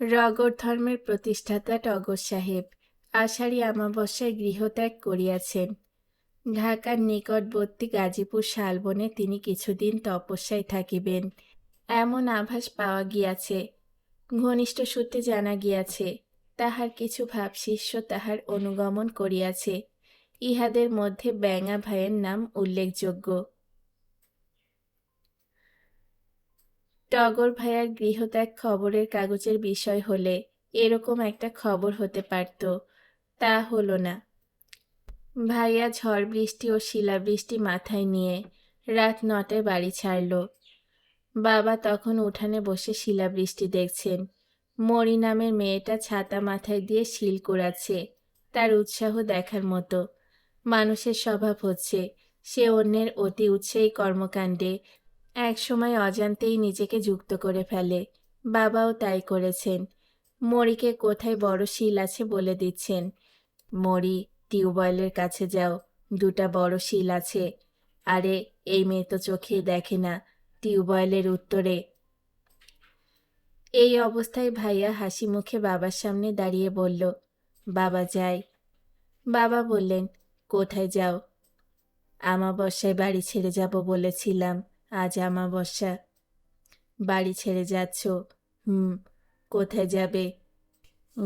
Rogor ধর্মের প্রতিষ্ঠাতা টগর সাহেব আষাঢ়ী আমাবস্যায় গৃহত্যাগ করিয়াছেন। ঢাকার নিকটবর্তী গাজীপুর শালবনে তিনি কিছুদিন তপস্যায় থাকিবেন। এমন আভাস পাওয়া গিয়াছে। ঘনিষ্ঠ সূত্রে জানা গিয়াছে, তাহার কিছু ভাবশিষ্য তাহার অনুগমন করিয়াছে। ইহাদের মধ্যে ব্যাঙা ভাইয়ের নাম উল্লেখযোগ্য। টগর ভাইয়ার গৃহত্যাগ খবরের কাগজের বিষয় হলে এরকম একটা খবর হতে পারত, তা হলো না। ভাইয়া ঝড় বৃষ্টি ও শিলাবৃষ্টি মাথায় নিয়ে রাত নটায় বাড়ি ছাড়ল। বাবা তখন উঠানে বসে শিলাবৃষ্টি দেখছেন। মরি নামের মেয়েটা ছাতা মাথায় দিয়ে শিল কুড়াচ্ছে, তার উৎসাহ দেখার মতো। মানুষের স্বভাব হচ্ছে, সে অন্যের অতি উৎসাহী কর্মকাণ্ডে এক সময় অজান্তেই নিজেকে যুক্ত করে ফেলে। বাবাও তাই করেছেন। মরিকে কোথায় বড় শিল আছে বলে দিচ্ছেন। মরি, টিউবওয়েলের কাছে যাও, দুটা বড় শিল আছে। আরে, এই মেয়ে তো চোখেই দেখে না, টিউবওয়েলের উত্তরে। এই অবস্থায় ভাইয়া হাসি মুখে বাবার সামনে দাঁড়িয়ে বলল, বাবা যাই বাবা বললেন, কোথায় যাও? আমাবস্যায় বাড়ি ছেড়ে যাব বলেছিলাম। আজ আমাবস্যা। বাড়ি ছেড়ে যাচ্ছ? হুম, কোথায় যাবে?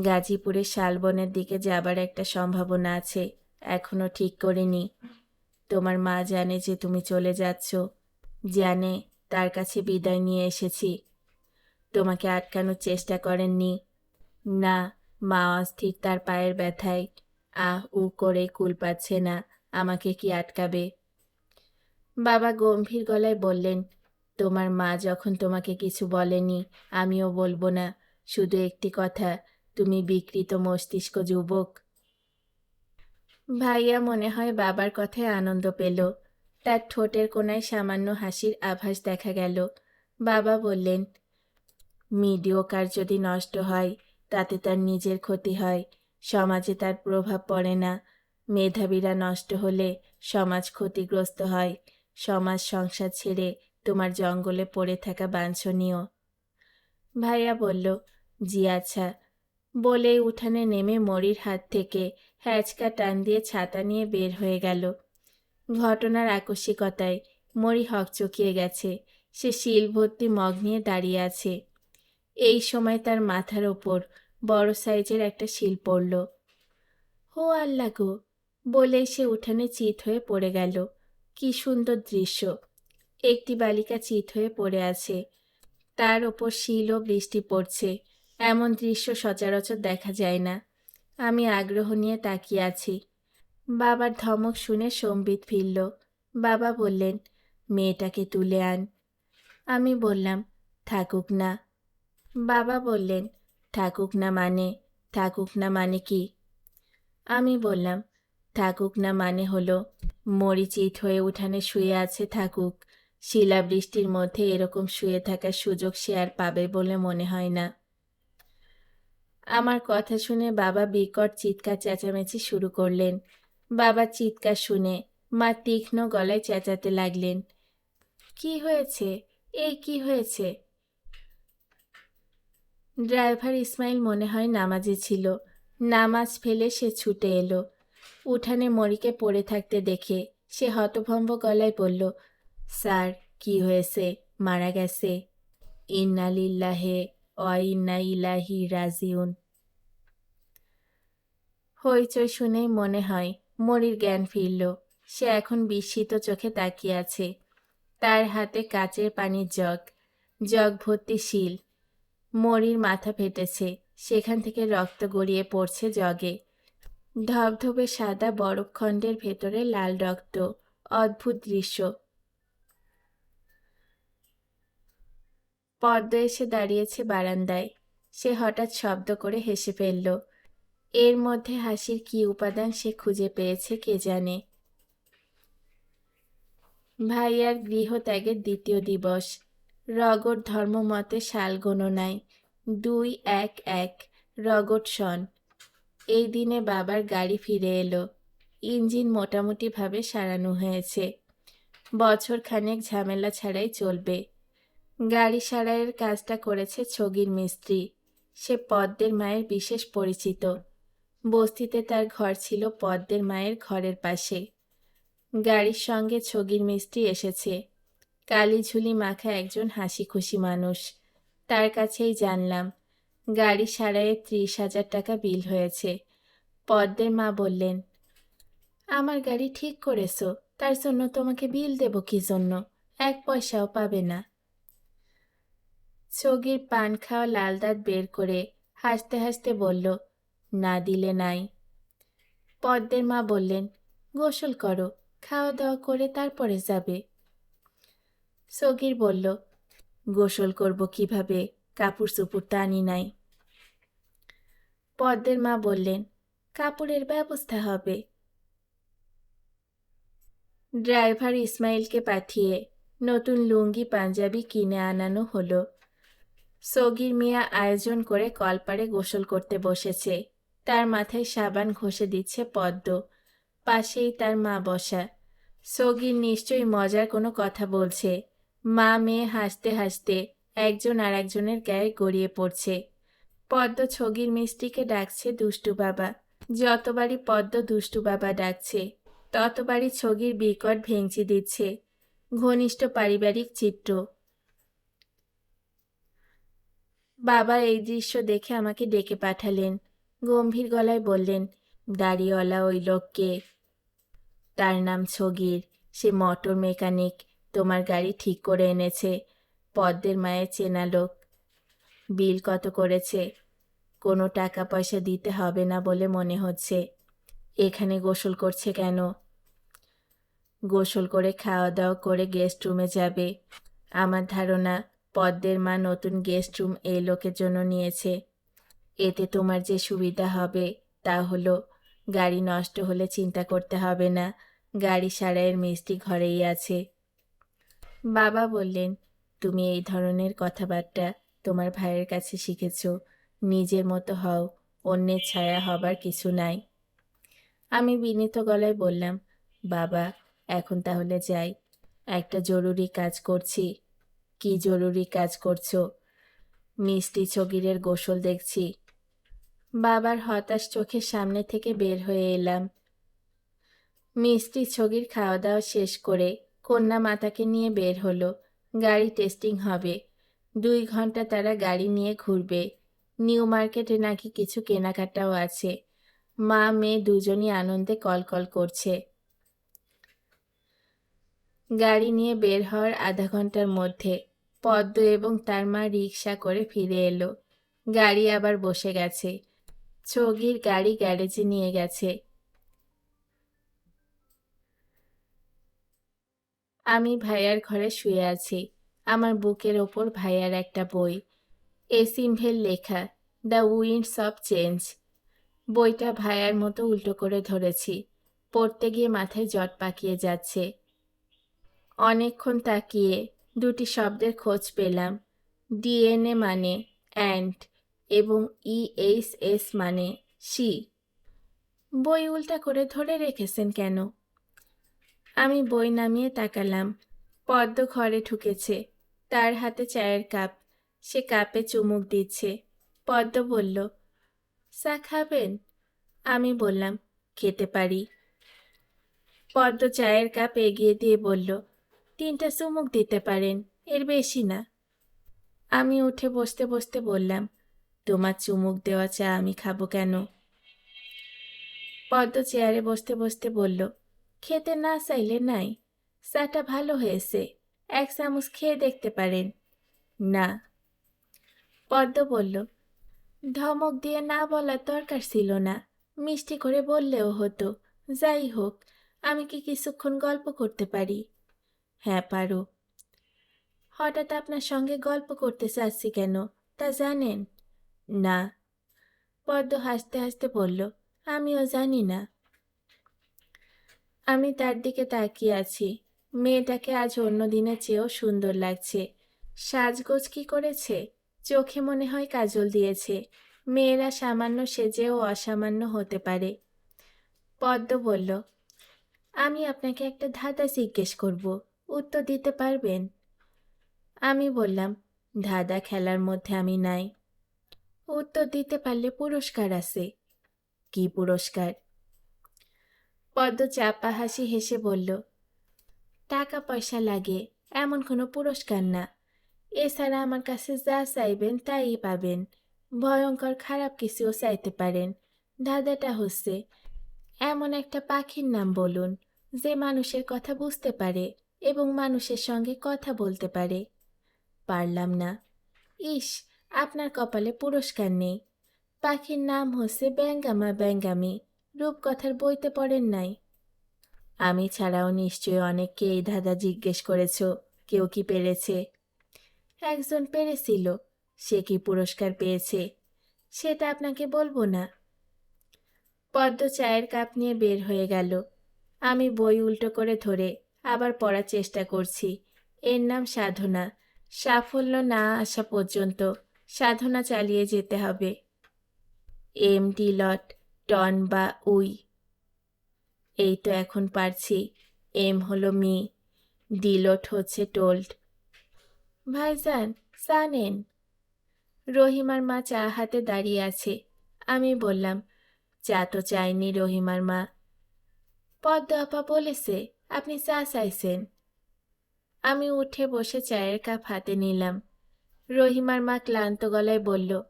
গাজীপুরে শালবনের দিকে যাবার একটা সম্ভাবনা আছে, এখনও ঠিক করিনি। তোমার মা জানে যে তুমি চলে যাচ্ছ। জানে, তার কাছে বিদায় নিয়ে এসেছি। তোমাকে আটকানোর চেষ্টা করেননি। না, মা অস্থির তার পায়ের ব্যথায়। আহ, উ করে কুল পাচ্ছে না। আমাকে কি আটকাবে? বাবা গম্ভীর গলায় বললেন, তোমার মা যখন তোমাকে কিছু বলেনি, আমিও বলব না। শুধু একটি কথা, তুমি বিকৃত মস্তিষ্ক যুবক। ভাইয়া মনে হয় বাবার কথায় আনন্দ পেল। তার ঠোঁটের কোনায় সামান্য হাসির আভাস দেখা গেল। বাবা বললেন, মিডিওকার যদি নষ্ট হয়, তাতে তার নিজের ক্ষতি হয়। সমাজে তার প্রভাব পড়ে না। মেধাবীরা নষ্ট হলে সমাজ ক্ষতিগ্রস্ত হয়। সমাজ সংসার ছেড়ে তোমার জঙ্গলে পড়ে থাকা বাঞ্ছনীয়। ভাইয়া বলল, জি আচ্ছা। বলেই উঠানে নেমে মরির হাত থেকে হ্যাচকা টান দিয়ে ছাতা নিয়ে বের হয়ে গেল। ঘটনার আকস্মিকতায় মরি হকচকিয়ে গেছে। সে শিল ভর্তি মগ নিয়ে দাঁড়িয়ে আছে। এই সময় তার মাথার ওপর বড় সাইজের একটা শিল পড়ল। হো আল্লাহ গো! বলে সে উঠানে চিত হয়ে পড়ে গেল। কি সুন্দর দৃশ্য। একটি বালিকা চিত হয়ে পড়ে আছে। তার ওপর শিল ও বৃষ্টি পড়ছে। এমন দৃশ্য সচরাচর দেখা যায় না। আমি আগ্রহ নিয়ে তাকিয়ে আছি। বাবার ধমক শুনে সম্বিত ফিরল। বাবা বললেন, মেয়েটাকে তুলে আন। আমি বললাম, থাকুক না। বাবা বললেন, থাকুক না মানে থাকুক না মানে কি? আমি বললাম থাকুক না মানে হলো। মরিচিত হয়ে উঠানে শুয়ে আছে থাকুক। শিলাবৃষ্টির মধ্যে এরকম শুয়ে থাকার সুযোগ সে আর পাবে বলে মনে হয় না। আমার কথা শুনে বাবা বিকট চিৎকার চেঁচামেচি শুরু করলেন। বাবা চিৎকার শুনে মা তীক্ষ্ণ গলায় চেঁচাতে লাগলেন। কি হয়েছে? এই কি হয়েছে? ড্রাইভার ইসমাইল মনে হয় নামাজে ছিল। নামাজ ফেলে সে ছুটে এলো। উঠানে মরিকে পড়ে থাকতে দেখে সে হতভম্ব গলায় বলল, স্যার, কি হয়েছে? মারা গেছে। ইন্নালিল্লাহে অ ইন্না ইলাহি রাজিউন। হইচই শুনেই মনে হয় মরির জ্ঞান ফিরল। সে এখন বিস্মিত চোখে তাকিয়ে আছে। তার হাতে কাচের পানির জগ জগ ভর্তি শিল। মরির মাথা ফেটেছে। সেখান থেকে রক্ত গড়িয়ে পড়ছে জগে। ধবধবে সাদা বরফখণ্ডের ভেতরে লাল রক্ত, অদ্ভুত দৃশ্য। পদ্ম এসে দাঁড়িয়েছে বারান্দায়। সে হঠাৎ শব্দ করে হেসে ফেলল। এর মধ্যে হাসির কি উপাদান সে খুঁজে পেয়েছে কে জানে। ভাইয়ার গৃহত্যাগের দ্বিতীয় দিবস। রগট ধর্মমতে সাল গণনায়। দুই এক এক, রগট সন। এই দিনে বাবার গাড়ি ফিরে এলো। ইঞ্জিন মোটামুটিভাবে সারানো হয়েছে। বছর খানেক ঝামেলা ছাড়াই চলবে। গাড়ি সারাইয়ের কাজটা করেছে ছগির মিস্ত্রি। সে পদ্মের মায়ের বিশেষ পরিচিত। বস্তিতে তার ঘর ছিল পদ্মের মায়ের ঘরের পাশে। গাড়ির সঙ্গে ছগির মিস্ত্রি এসেছে। কালি ঝুলি মাখা একজন হাসি খুশি মানুষ। তার কাছেই জানলাম। গাড়ি সারাইয়ে ত্রিশ হাজার টাকা বিল হয়েছে। পদ্মের মা বললেন, আমার গাড়ি ঠিক করেছ, তার জন্য তোমাকে বিল দেব কি জন্য? এক পয়সাও পাবে না। ছগির পান খাওয়া লাল দাঁত বের করে হাসতে হাসতে বলল, না দিলে নাই। পদ্মের মা বললেন, গোসল করো, খাওয়া দাওয়া করে তারপরে যাবে। সগির বলল, গোসল করব কীভাবে? কাপড় চুপুর তো আনি নাই। পদ্মের মা বললেন, কাপড়ের ব্যবস্থা হবে। ড্রাইভার ইসমাইলকে পাঠিয়ে নতুন লুঙ্গি, পাঞ্জাবি কিনে আনানো হলো। সগির মিয়া আয়োজন করে কলপারে গোসল করতে বসেছে। তার মাথায় সাবান ঘষে দিচ্ছে পদ্ম। পাশেই তার মা বসা। সগির নিশ্চয়ই মজার কোনো কথা বলছে। মা মেয়ে হাসতে হাসতে একজন আর একজনের গায়ে গড়িয়ে পড়ছে। পদ্ম ছগির মিষ্টিকে ডাকছে দুষ্টু বাবা। যতবারই পদ্ম দুষ্টু বাবা ডাকছে, ততবারই ছগির বিকট ভেঙচি দিচ্ছে। ঘনিষ্ঠ পারিবারিক চিত্র। বাবা এই দৃশ্য দেখে আমাকে ডেকে পাঠালেন। গম্ভীর গলায় বললেন, দাড়িওয়ালা ওই লোককে। তার নাম ছগির। সে মোটর মেকানিক। তোমার গাড়ি ঠিক করে এনেছে। পদ্মের মায়ের চেনা লোক। বিল কত করেছে? কোনো টাকা পয়সা দিতে হবে না বলে মনে হচ্ছে। এখানে গোসল করছে কেন? গোসল করে খাওয়া দাওয়া করে গেস্ট রুমে যাবে। আমার ধারণা, পদ্মের মা নতুন গেস্ট রুম এই লোকের জন্য নিয়েছে। এতে তোমার যে সুবিধা হবে তা হলো, গাড়ি নষ্ট হলে চিন্তা করতে হবে না। গাড়ি সারাইয়ের মিষ্টি ঘরেই আছে। বাবা বললেন তুমি এই ধরনের কথাবার্তা তোমার ভাইয়ের কাছে শিখেছ। নিজের মতো হও, অন্যের ছায়া হবার কিছু নাই। আমি বিনীত গলায় বললাম, বাবা, এখন তাহলে যাই। একটা জরুরি কাজ করছি। কি জরুরি কাজ করছ? মিষ্টি ছগিরের গোসল দেখছি। বাবার হতাশ চোখের সামনে থেকে বের হয়ে এলাম। মিষ্টি ছগির খাওয়া দাওয়া শেষ করে কন্যা মাতাকে নিয়ে বের হলো। গাড়ি টেস্টিং হবে। দুই ঘণ্টা তারা গাড়ি নিয়ে ঘুরবে। নিউ মার্কেটে নাকি কিছু কেনাকাটাও আছে। মা, মেয়ে দুজনই আনন্দে কলকল করছে। গাড়ি নিয়ে বের হওয়ার আধা ঘণ্টার মধ্যে পদ্ম এবং তার মা রিক্সা করে ফিরে এলো। গাড়ি আবার বসে গেছে। ছগির গাড়ি গ্যারেজে নিয়ে গেছে। আমি ভাইয়ার ঘরে শুয়ে আছি। আমার বুকের ওপর ভাইয়ার একটা বই। এ সিম্ভেল লেখা, দ্য উইন্ডস অফ চেঞ্জ। বইটা ভাইয়ার মতো উল্টো করে ধরেছি। পড়তে গিয়ে মাথায় জট পাকিয়ে যাচ্ছে। অনেকক্ষণ তাকিয়ে দুটি শব্দের খোঁজ পেলাম। ডিএনএ মানে অ্যান্ড এবং ইএইচএস মানে সি বই উল্টা করে ধরে রেখেছেন কেন? আমি বই নামিয়ে তাকালাম। পদ্ম ঘরে ঢুকেছে। তার হাতে চায়ের কাপ। সে কাপে চুমুক দিচ্ছে। পদ্ম বলল, চা খাবেন? আমি বললাম, খেতে পারি। পদ্ম চায়ের কাপ এগিয়ে দিয়ে বলল, তিনটা চুমুক দিতে পারেন, এর বেশি না। আমি উঠে বসতে বসতে বললাম, তোমার চুমুক দেওয়া চা আমি খাব কেন? পদ্ম চেয়ারে বসতে বসতে বলল খেতে না চাইলে নাই। চাটা ভালো হয়েছে। এক চামচ খেয়ে দেখতে পারেন। না। পদ্ম বলল, ধমক দিয়ে না বলার দরকার ছিল না। মিষ্টি করে বললেও হতো, যাই হোক, আমি কি কিছুক্ষণ গল্প করতে পারি? হ্যাঁ পারো। হঠাৎ আপনার সঙ্গে গল্প করতে চাচ্ছি কেন, তা জানেন? না। পদ্ম হাসতে হাসতে বলল, আমিও জানি না। আমি তার দিকে তাকিয়ে আছি। মেয়েটাকে আজ অন্য দিনের চেয়েও সুন্দর লাগছে। সাজগোজ কি করেছে? চোখে মনে হয় কাজল দিয়েছে। মেয়েরা সামান্য সেজেও অসামান্য হতে পারে। পদ্ম বলল, আমি আপনাকে একটা ধাঁধা জিজ্ঞেস করব। উত্তর দিতে পারবেন? আমি বললাম, ধাঁধা খেলার মধ্যে আমি নাই। উত্তর দিতে পারলে পুরস্কার আছে। কি পুরস্কার? পদ্ম চাপা হাসি হেসে বলল টাকা পয়সা লাগে, এমন কোনো পুরস্কার না। এছাড়া আমার কাছে যা চাইবেন তাই পাবেন। ভয়ঙ্কর খারাপ কিছুও চাইতে পারেন। ধাঁধাটা হচ্ছে, এমন একটা পাখির নাম বলুন, যে মানুষের কথা বুঝতে পারে এবং মানুষের সঙ্গে কথা বলতে পারে। পারলাম না। ইস, আপনার কপালে পুরস্কার নেই। পাখির নাম হচ্ছে ব্যাঙ্গামা ব্যাঙ্গামি রূপকথার বইতে পড়েন নাই। আমি ছাড়াও নিশ্চয়ই অনেককে এই ধাঁধা জিজ্ঞেস করেছ, কেউ কি পেরেছে? একজন পেরেছিল, সে কি পুরস্কার পেয়েছে? সেটা আপনাকে বলব না। পদ্ম চায়ের কাপ নিয়ে বের হয়ে গেল। আমি বই উল্টো করে ধরে আবার পড়ার চেষ্টা করছি। এর নাম সাধনা। সাফল্য না আসা পর্যন্ত সাধনা চালিয়ে যেতে হবে। এম ডি লট টন বা উই। এই তো এখন পারছি। এম হলো মি। ডিলট হচ্ছে টোল্ড। ভাইজান জানেন রহিমার মা চা হাতে দাঁড়িয়ে আছে। আমি বললাম, চা তো চাইনি রহিমার মা। পদ্ম আপা বলেছে, আপনি চা চাইছেন। আমি উঠে বসে চায়ের কাপ হাতে নিলাম। রহিমার মা ক্লান্ত গলায় বলল,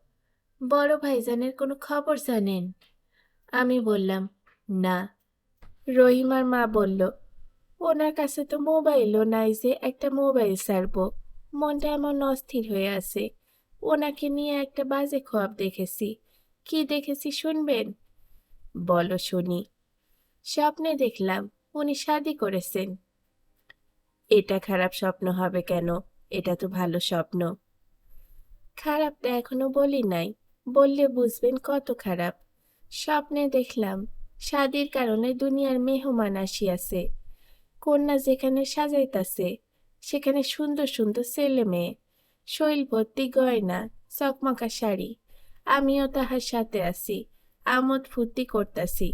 বড় ভাইজানের কোনো খবর জানেন? আমি বললাম, না। রহিমার মা বলল, ওনার কাছে তো মোবাইলও নাই যে একটা মোবাইল সারব মনটা এমন অস্থির হয়ে আছে। ওনাকে নিয়ে একটা বাজে খোয়াব দেখেছি। কি দেখেছি শুনবেন? বলো শুনি। স্বপ্নে দেখলাম উনি শাদি করেছেন। এটা খারাপ স্বপ্ন হবে কেন? এটা তো ভালো স্বপ্ন। খারাপটা এখনও বলি নাই। বললে বুঝবেন কত খারাপ। স্বপ্নে দেখলাম শাদির কারণে দুনিয়ার মেহমান আসিয়াছে। কন্যা যেখানে সাজাইতাছে, সেখানে সুন্দর সুন্দর ছেলে মেয়ে, শৈল ভর্তি গয়না, চকমকা শাড়ি। আমিও তাহার সাথে আছি, আমোদ ফুর্তি করতাছি।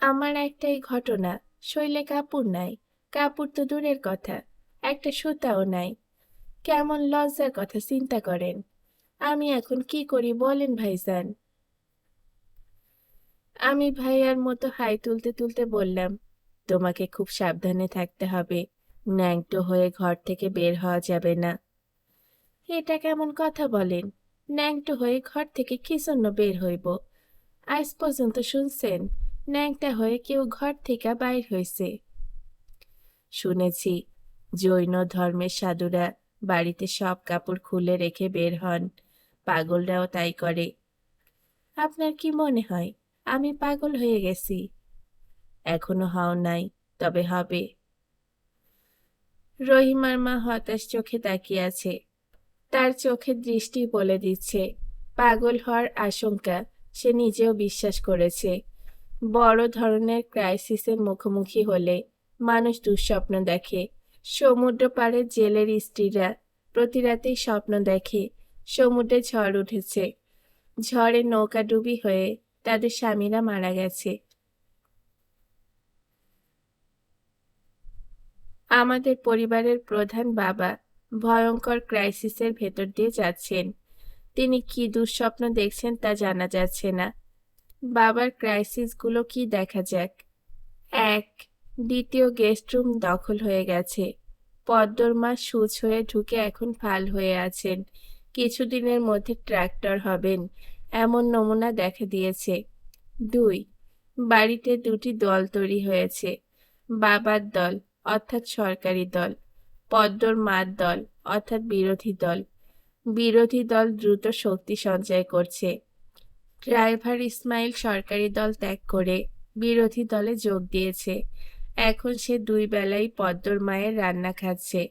আমার একটাই ঘটনা, শৈলে কাপড় নাই, কাপড় তো দূরের কথা, একটা সুতাও নাই। কেমন লজ্জার কথা চিন্তা করেন। আমি এখন কি করি বলেন ভাইজান। আমি ভাইয়ার মতো হাই তুলতে তুলতে বললাম, তোমাকে খুব সাবধানে থাকতে হবে। ন্যাংটো হয়ে ঘর থেকে বের হওয়া যাবে না। এটা কেমন কথা বলেন? ন্যাংটো হয়ে ঘর থেকে কি জন্য বের হইব? আজ পর্যন্ত শুনছেন, ন্যাংটা হয়ে কেউ ঘর থেকে বাইর হয়েছে শুনেছি, জৈন ধর্মের সাধুরা বাড়িতে সব কাপড় খুলে রেখে বের হন। পাগলরাও তাই করে। আপনার কি মনে হয়? আমি পাগল হয়ে গেছি। এখনও হও নাই, তবে হবে। রহিমার মা হতাশ চোখে তাকিয়ে আছে। তার চোখের দৃষ্টি বলে দিচ্ছে, পাগল হওয়ার আশঙ্কা সে নিজেও বিশ্বাস করেছে। বড় ধরনের ক্রাইসিসের মুখোমুখি হলে মানুষ দুঃস্বপ্ন দেখে। সমুদ্র পাড়ে জেলের স্ত্রীরা প্রতি রাতেই স্বপ্ন দেখে। সমুদ্রে ঝড় উঠেছে। ঝড়ে নৌকা ডুবি হয়ে তাদের স্বামীরা মারা গেছে। আমাদের পরিবারের প্রধান বাবা ভয়ঙ্কর ক্রাইসিসের ভেতর দিয়ে যাচ্ছেন। তিনি কি দুঃস্বপ্ন দেখছেন তা জানা যাচ্ছে না। বাবার ক্রাইসিসগুলো কি দেখা যাক? এক, দ্বিতীয় গেস্ট রুম দখল হয়ে গেছে। পদ্মর মা সুচ হয়ে ঢুকে এখন ফাল হয়ে আছেন। কিছুদিনের মধ্যে ট্র্যাক্টর হবেন। এমন নমুনা দেখা দিয়েছে। দুই, বাড়িতে দুটি দল তৈরি হয়েছে। বাবার দল, অর্থাৎ সরকারি দল। পদ্মর মার দল, অর্থাৎ বিরোধী দল। বিরোধী দল দ্রুত শক্তি সঞ্চয় করছে। ড্রাইভার ইসমাইল সরকারি দল ত্যাগ করে বিরোধী দলে যোগ দিয়েছে। এখন সে দুই বেলাই পদ্মর মায়ের রান্না খাচ্ছে,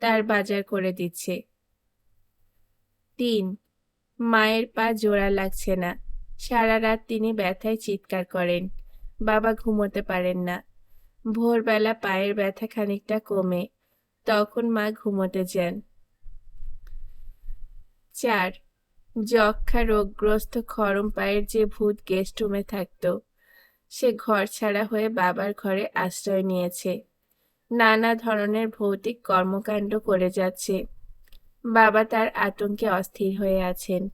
তার বাজার করে দিচ্ছে। তিন মায়ের পা জোড়া লাগছে না। সারা রাত তিনি ব্যথায় চিৎকার করেন। বাবা ঘুমোতে পারেন না। ভোরবেলা পায়ের ব্যথা খানিকটা কমে। তখন মা ঘুমোতে যান। চার যক্ষা রোগগ্রস্ত খরম পায়ের যে ভূত গেস্ট রুমে থাকত, সে ঘর ছাড়া হয়ে বাবার ঘরে আশ্রয় নিয়েছে। নানা ধরনের ভৌতিক কর্মকাণ্ড করে যাচ্ছে। বাবা তার আতঙ্কে অস্থির হয়ে আছেন।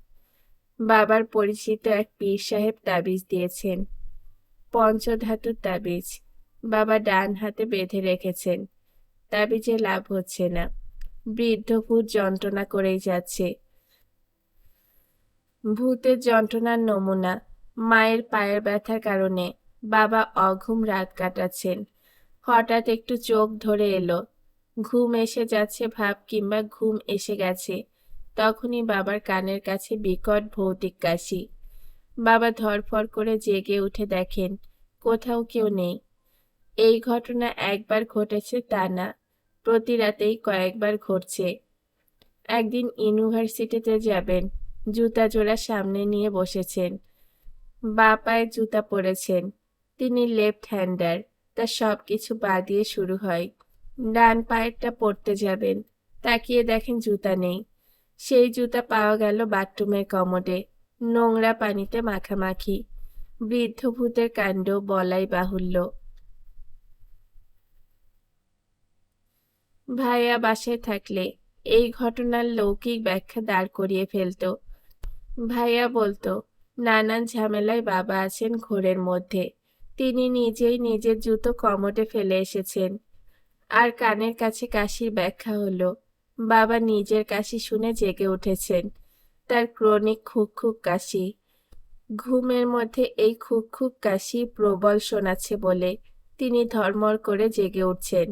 বাবার পরিচিত এক পীর সাহেব তাবিজ দিয়েছেন। পঞ্চধাতুর তাবিজ। বাবা ডান হাতে বেঁধে রেখেছেন। তাবিজে লাভ হচ্ছে না। বৃদ্ধ ভূত যন্ত্রণা করেই যাচ্ছে। ভূতের যন্ত্রণার নমুনা মায়ের পায়ের ব্যথার কারণে বাবা অঘুম রাত কাটাচ্ছেন। হঠাৎ একটু চোখ ধরে এলো। ঘুম এসে যাচ্ছে ভাব কিংবা ঘুম এসে গেছে। তখনই বাবার কানের কাছে বিকট ভৌতিক কাশি। বাবা ধরফর করে জেগে উঠে দেখেন, কোথাও কেউ নেই। এই ঘটনা একবার ঘটেছে তা না, প্রতি রাতেই কয়েকবার ঘটছে। একদিন ইউনিভার্সিটিতে যাবেন, জুতা জোড়া সামনে নিয়ে বসেছেন। বা পায়ে জুতা পরেছেন। তিনি লেফট হ্যান্ডার তার সব কিছু পা দিয়ে শুরু হয়। ডান পায়েরটা পড়তে যাবেন। তাকিয়ে দেখেন জুতা নেই। সেই জুতা পাওয়া গেল বাথরুমের কমোডে, নোংরা পানিতে মাখামাখি। বৃদ্ধ ভূতের কাণ্ড বলাই বাহুল্য। ভাইয়া বাসায় থাকলে এই ঘটনার লৌকিক ব্যাখ্যা দাঁড় করিয়ে ফেলত। ভাইয়া বলতো, নানান ঝামেলায় বাবা আছেন ঘোরের মধ্যে। তিনি নিজেই নিজের জুতো কমোডে ফেলে এসেছেন। আর কানের কাছে কাশির ব্যাখ্যা হলো, বাবা নিজের কাশি শুনে জেগে উঠেছেন, তার ক্রনিক খুক খুক কাশি। ঘুমের মধ্যে এই খুক খুক কাশি প্রবল শোনাচ্ছে বলে তিনি ধর্মর করে জেগে উঠছেন।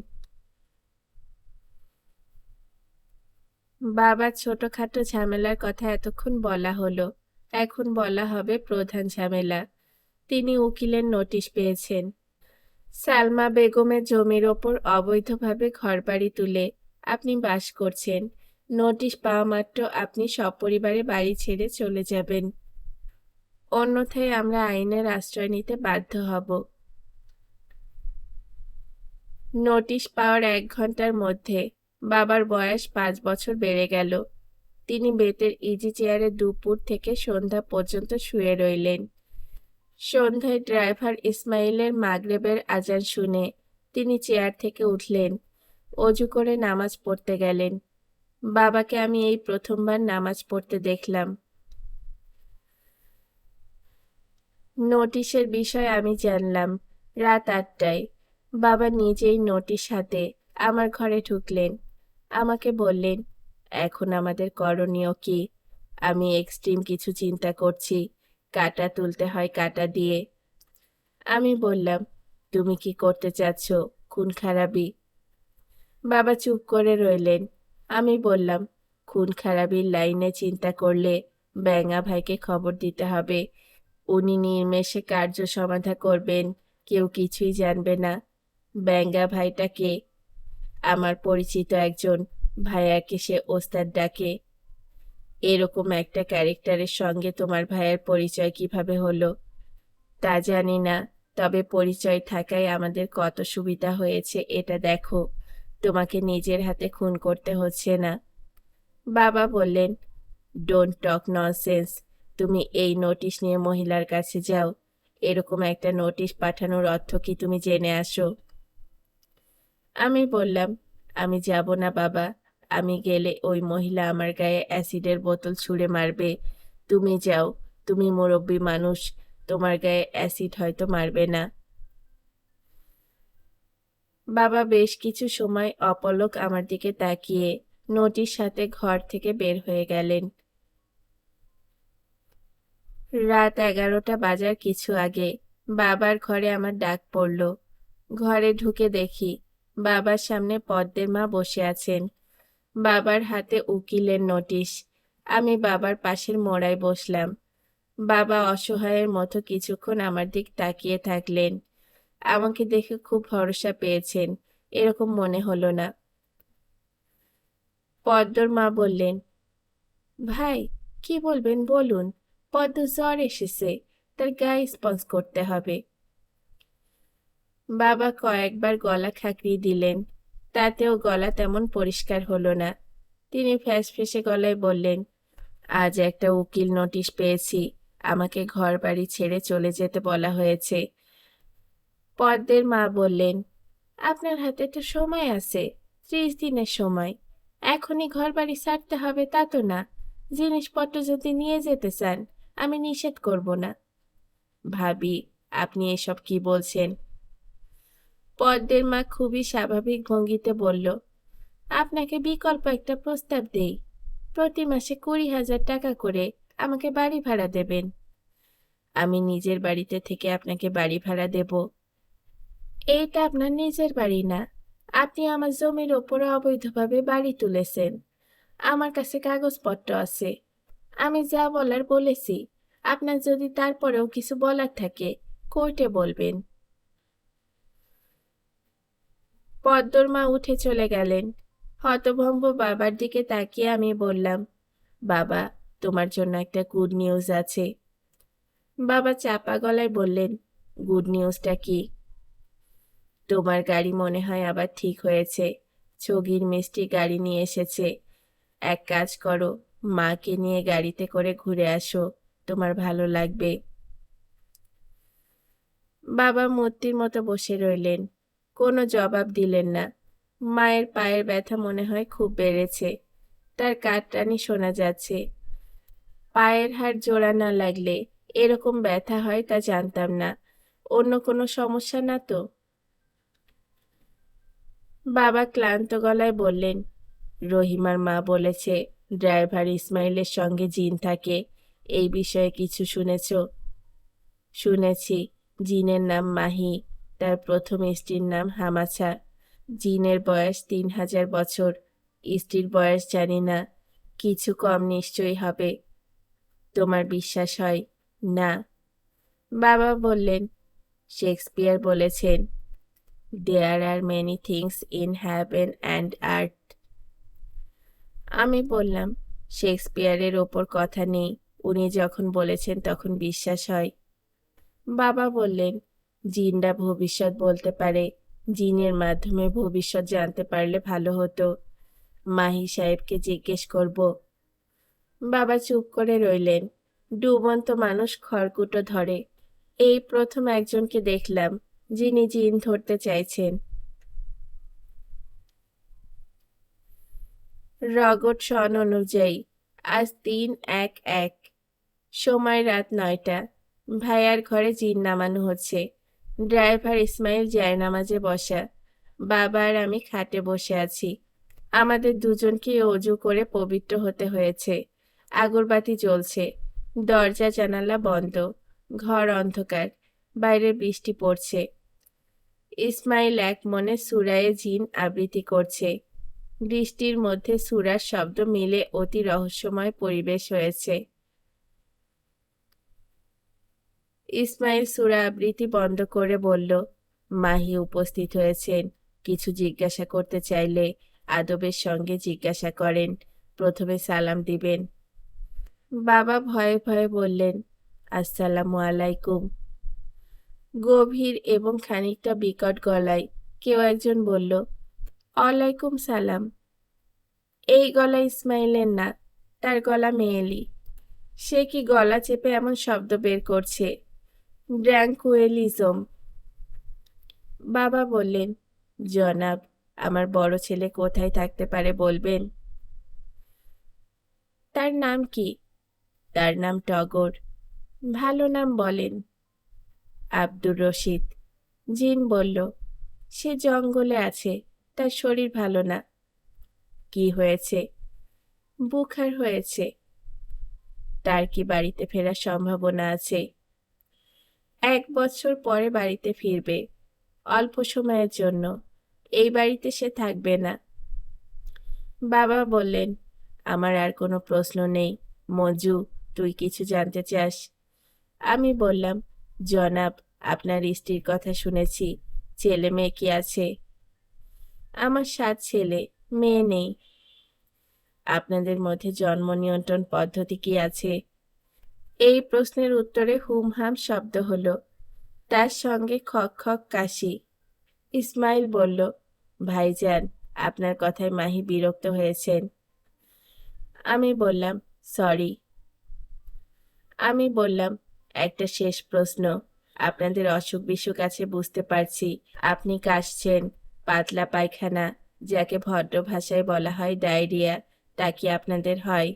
বাবার ছোটখাটো ঝামেলার কথা এতক্ষণ বলা হলো, এখন বলা হবে প্রধান ঝামেলা। তিনি উকিলের নোটিশ পেয়েছেন। সালমা বেগমের জমির ওপর অবৈধভাবে ঘরবাড়ি তুলে আপনি বাস করছেন। নোটিশ পাওয়া মাত্র আপনি সপরিবারে বাড়ি ছেড়ে চলে যাবেন। অন্যথায় আমরা আইনের আশ্রয় নিতে বাধ্য হব। নোটিশ পাওয়ার এক ঘণ্টার মধ্যে বাবার বয়স পাঁচ বছর বেড়ে গেল। তিনি বেতের ইজি চেয়ারে দুপুর থেকে সন্ধ্যা পর্যন্ত শুয়ে রইলেন। সন্ধ্যায় ড্রাইভার ইসমাইলের মাগরেবের আজান শুনে তিনি চেয়ার থেকে উঠলেন। অজু করে নামাজ পড়তে গেলেন। বাবাকে আমি এই প্রথমবার নামাজ পড়তে দেখলাম। নোটিশের বিষয় আমি জানলাম রাত আটটায়। বাবা নিজেই নোটিশ হাতে আমার ঘরে ঢুকলেন। আমাকে বললেন, এখন আমাদের করণীয় কি? আমি এক্সট্রিম কিছু চিন্তা করছি। কাটা তুলতে হয়, কাটা দিয়ে। আমি বললাম, তুমি কি করতে চাচ্ছ, খুন খারাপি? বাবা চুপ করে রইলেন। আমি বললাম, খুন খারাপির লাইনে চিন্তা করলে ব্যাঙা ভাইকে খবর দিতে হবে। উনি নির্মেষে কার্য সমাধা করবেন, কেউ কিছুই জানবে না। ব্যাঙ্গা ভাইটাকে, আমার পরিচিত একজন ভাইয়াকে সে ওস্তাদ ডাকে। এরকম একটা ক্যারেক্টারের সঙ্গে তোমার ভাইয়ের পরিচয় কীভাবে হলো? তা জানি না, তবে পরিচয় থাকায় আমাদের কত সুবিধা হয়েছে, এটা দেখো। তোমাকে নিজের হাতে খুন করতে হচ্ছে না। বাবা বললেন ডোন্ট টক ননসেন্স তুমি এই নোটিশ নিয়ে মহিলার কাছে যাও। এরকম একটা নোটিশ পাঠানোর অর্থ কি তুমি জেনে আসো? আমি বললাম, আমি যাব না বাবা। আমি গেলে ওই মহিলা আমার গায়ে অ্যাসিডের বোতল ছুঁড়ে মারবে। তুমি যাও, তুমি মুরব্বী মানুষ, তোমার গায়ে অ্যাসিড হয়তো মারবে না। বাবা বেশ কিছু সময় অপলক আমার দিকে তাকিয়ে নটির সাথে ঘর থেকে বের হয়ে গেলেন। রাত এগারোটা বাজার কিছু আগে বাবার ঘরে আমার ডাক পড়ল। ঘরে ঢুকে দেখি বাবার সামনে পদ্মের মা বসে আছেন। বাবার হাতে উকিলের নোটিশ। আমি বাবার পাশের মোড়ায় বসলাম। বাবা অসহায়ের মতো কিছুক্ষণ আমার দিক তাকিয়ে থাকলেন। আমাকে দেখে খুব ভরসা পেয়েছেন, এরকম মনে হলো না। পদ্মর মা বললেন, ভাই, কি বলবেন বলুন? পদ্ম জ্বর এসেছে, তার গায়ে স্পঞ্জ করতে হবে। বাবা কয়েকবার গলা খাঁকড়িয়ে দিলেন। তাতেও গলা তেমন পরিষ্কার হলো না। তিনি ফ্যাস ফেসে গলায় বললেন, আজ একটা উকিল নোটিশ পেয়েছি। আমাকে ঘর বাড়ি ছেড়ে চলে যেতে বলা হয়েছে। পদ্মের মা বললেন, আপনার হাতে তো সময় আছে, ত্রিশ দিনের সময়। এখনই ঘর বাড়ি ছাড়তে হবে তা তো না। জিনিসপত্র যদি নিয়ে যেতে চান, আমি নিষেধ করব না। ভাবি, আপনি এসব কি বলছেন? পদ্মের মা খুবই স্বাভাবিক ভঙ্গিতে বলল, আপনাকে বিকল্প একটা প্রস্তাব দেই। প্রতি মাসে কুড়ি হাজার টাকা করে আমাকে বাড়ি ভাড়া দেবেন। আমি নিজের বাড়িতে থেকে আপনাকে বাড়ি ভাড়া দেব। এইটা আপনার নিজের বাড়ি না। আপনি আমার জমির ওপরে অবৈধভাবে বাড়ি তুলেছেন। আমার কাছে কাগজপত্র আছে। আমি যা বলার বলেছি। আপনার যদি তারপরেও কিছু বলার থাকে, কোর্টে বলবেন। পদ্মর মা উঠে চলে গেলেন। হতভম্ব বাবার দিকে তাকিয়ে আমি বললাম, বাবা, তোমার জন্য একটা গুড নিউজ আছে। বাবা চাপা গলায় বললেন গুড নিউজটা কি? তোমার গাড়ি মনে হয় আবার ঠিক হয়েছে। ছগির মিষ্টি গাড়ি নিয়ে এসেছে। এক কাজ করো, মাকে নিয়ে গাড়িতে করে ঘুরে আসো, তোমার ভালো লাগবে। বাবা মূর্তির মতো বসে রইলেন। কোনো জবাব দিলেন না। মায়ের পায়ের ব্যথা মনে হয় খুব বেড়েছে। তার কাটটানি শোনা যাচ্ছে। পায়ের হাড় জোড়া না লাগলে এরকম ব্যথা হয় তা জানতাম না। অন্য কোনো সমস্যা না তো? বাবা ক্লান্ত গলায় বললেন, রহিমার মা বলেছে, ড্রাইভার ইসমাইলের সঙ্গে জিন থাকে। এই বিষয়ে কিছু শুনেছ? শুনেছি। জিনের নাম মাহি। তার প্রথম স্ত্রীর নাম হামাছা। জিনের বয়স তিন হাজার বছর। স্ত্রীর বয়স জানি না। কিছু কম নিশ্চয়ই হবে। তোমার বিশ্বাস হয়? না। বাবা বললেন, শেক্সপিয়ার বলেছেন there are many things in heaven and earth আমি বললাম, শেক্সপিয়ারের ওপর কথা নেই। উনি যখন বলেছেন তখন বিশ্বাস হয়। বাবা বললেন জিনরা ভবিষ্যৎ বলতে পারে। জিনের মাধ্যমে ভবিষ্যৎ জানতে পারলে ভালো হতো। মাহি সাহেবকে জিজ্ঞেস করব, বাবা চুপ করে রইলেন। ডুবন্ত মানুষ খড়কুটো ধরে। এই প্রথম একজনকে দেখলাম যিনি জিন ধরতে চাইছেন। রগট সন অনুযায়ী আজ তিন এক এক। সময় রাত নয়টা। ভাইয়ার ঘরে জিন নামানো হচ্ছে। ড্রাইভার ইসমাইল জায়নামাজে বসা বাবা আর আমি খাটে বসে আছি। আমাদের দুজনকে অজু করে পবিত্র হতে হয়েছে। আগরবাতি জ্বলছে। দরজা, জানালা বন্ধ। ঘর অন্ধকার। বাইরে বৃষ্টি পড়ছে। ইসমাইল এক মনে সুরায়ে জিন আবৃত্তি করছে। বৃষ্টির মধ্যে সুরার শব্দ মিলে অতি রহস্যময় পরিবেশ হয়েছে। ইসমাইল সুরা আবৃত্তি বন্ধ করে বলল, মাহি উপস্থিত হয়েছেন। কিছু জিজ্ঞাসা করতে চাইলে আদবের সঙ্গে জিজ্ঞাসা করেন। প্রথমে সালাম দিবেন। বাবা ভয়ে ভয়ে বললেন, আসসালামু আলাইকুম। গভীর এবং খানিকটা বিকট গলায় কেউ একজন বলল, ওয়ালাইকুম সালাম। এই গলা ইসমাইলের না, তার গলা মেয়েলি। সে কি গলা চেপে এমন শব্দ বের করছে? ব্র্যাঙ্কুয়েলিজম বাবা বললেন, জনাব, আমার বড় ছেলে কোথায় থাকতে পারে বলবেন? তার নাম কি? তার নাম টগর। ভালো নাম বলেন। আব্দুর রশিদ। জিন বলল, সে জঙ্গলে আছে, তার শরীর ভালো না। কি হয়েছে? বুখার হয়েছে। তার কি বাড়িতে ফেরার সম্ভাবনা আছে? এক বছর পরে বাড়িতে ফিরবে, অল্প সময়ের জন্য। এই বাড়িতে সে থাকবে না। বাবা বললেন, আমার আর কোনো প্রশ্ন নেই। মজু তুই কিছু জানতে চাস? আমি বললাম, জনাব, আপনার স্ত্রীর কথা শুনেছি। ছেলে মেয়ে কি আছে? আমার সাত ছেলে, মেয়ে নেই। আপনাদের মধ্যে জন্ম নিয়ন্ত্রণ পদ্ধতি কি আছে? এই প্রশ্নের উত্তরে হুম হাম শব্দ হলো। তার সঙ্গে খক খক কাশি। ইসমাইল বলল, ভাইজান, আপনার কথায় মাহি বিরক্ত হয়েছেন। আমি বললাম, সরি। আমি বললাম, একটা শেষ প্রশ্ন। আপনাদের অসুখ বিসুখ আছে বুঝতে পারছি। আপনি কাশছেন, পাতলা পায়খানা, যাকে ভদ্র ভাষায় বলা হয় ডায়রিয়া, তা কি আপনাদের হয়?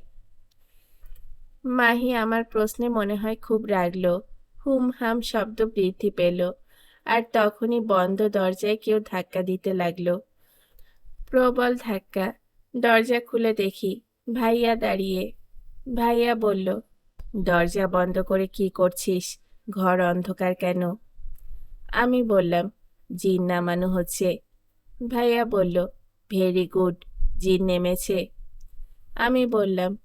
মাহি আমার প্রশ্নে মনে হয় খুব রাগলো। হুম হাম শব্দ বৃদ্ধি পেল। আর তখনই বন্ধ দরজায় কেউ ধাক্কা দিতে লাগল। প্রবল ধাক্কা। দরজা খুলে দেখি ভাইয়া দাঁড়িয়ে। ভাইয়া বলল, দরজা বন্ধ করে কি করছিস? ঘর অন্ধকার কেন? আমি বললাম, জিন নামানো হচ্ছে। ভাইয়া বলল, ভেরি গুড, জিন নেমেছে। আমি বললাম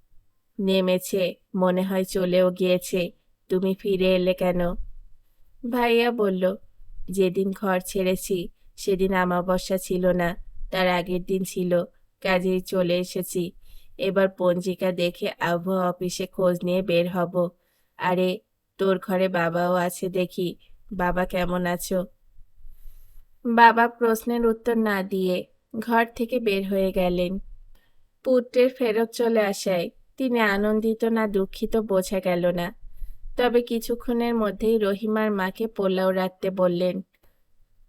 নেমেছে, মনে হয় চলেও গিয়েছে। তুমি ফিরে এলে কেন? ভাইয়া বলল, যেদিন ঘর ছেড়েছি, সেদিন আমাবস্যা ছিল না। তার আগের দিন ছিল। কাজেই চলে এসেছি। এবার পঞ্জিকা দেখে আবহাওয়া অফিসে খোঁজ নিয়ে বের হব। আরে, তোর ঘরে বাবাও আছে দেখি। বাবা কেমন আছো? বাবা প্রশ্নের উত্তর না দিয়ে ঘর থেকে বের হয়ে গেলেন। পুত্রের ফেরত চলে আসায় তিনি আনন্দিত না দুঃখিত বোঝা গেল না। তবে কিছুক্ষণের মধ্যেই রহিমার মাকে পোলাও রাখতে বললেন,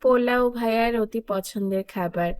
পোলাও ভাইয়ার অতি পছন্দের খাবার।